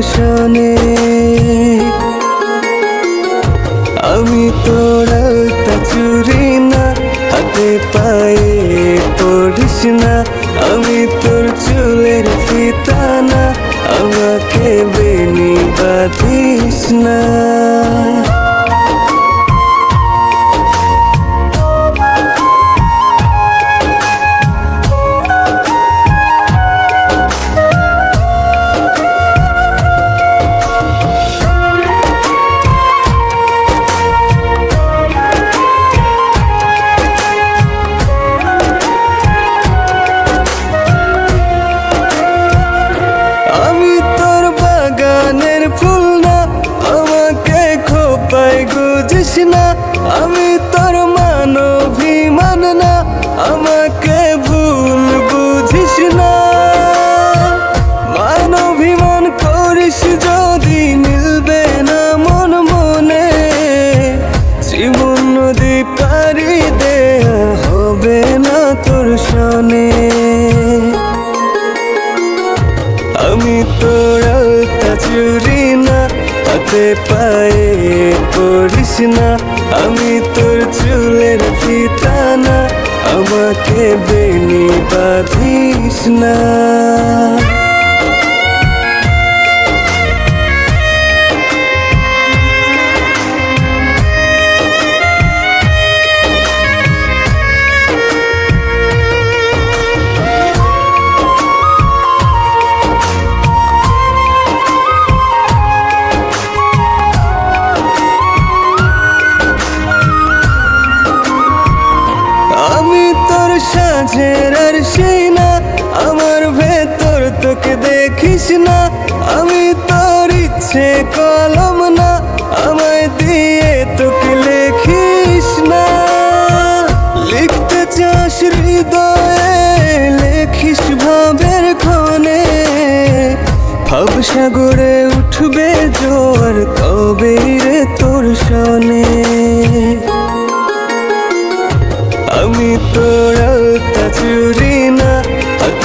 তোর শনে। আমি তোর চুরি না, হাতে পায়ে পড়িস না। আমি তোর চুলের পিতা না আমাকে বেনি বাঁধিস না। না, আমি তোর মানভিমান না, আমাকে ভুল বুঝিস না। মানভিমান করিস যদি মিলবে না মন মনে, জীবন নদী পারি দেয়া হবে না তোর শনে আমি তোর চুরি না, হাতে পায়ে না আমি তোর চুলের ফিতা না আমাকে বেনি বাঁধিস না। সাজের আর সেই না, আমার ভেতর তোকে দেখিস না। আমি তোর ইচ্ছে কলম না, আমায় দিয়ে তোকে লেখিস না। লিখতে চাস হৃদয়ে, লেখিস ভাবের ক্ষণে ভাব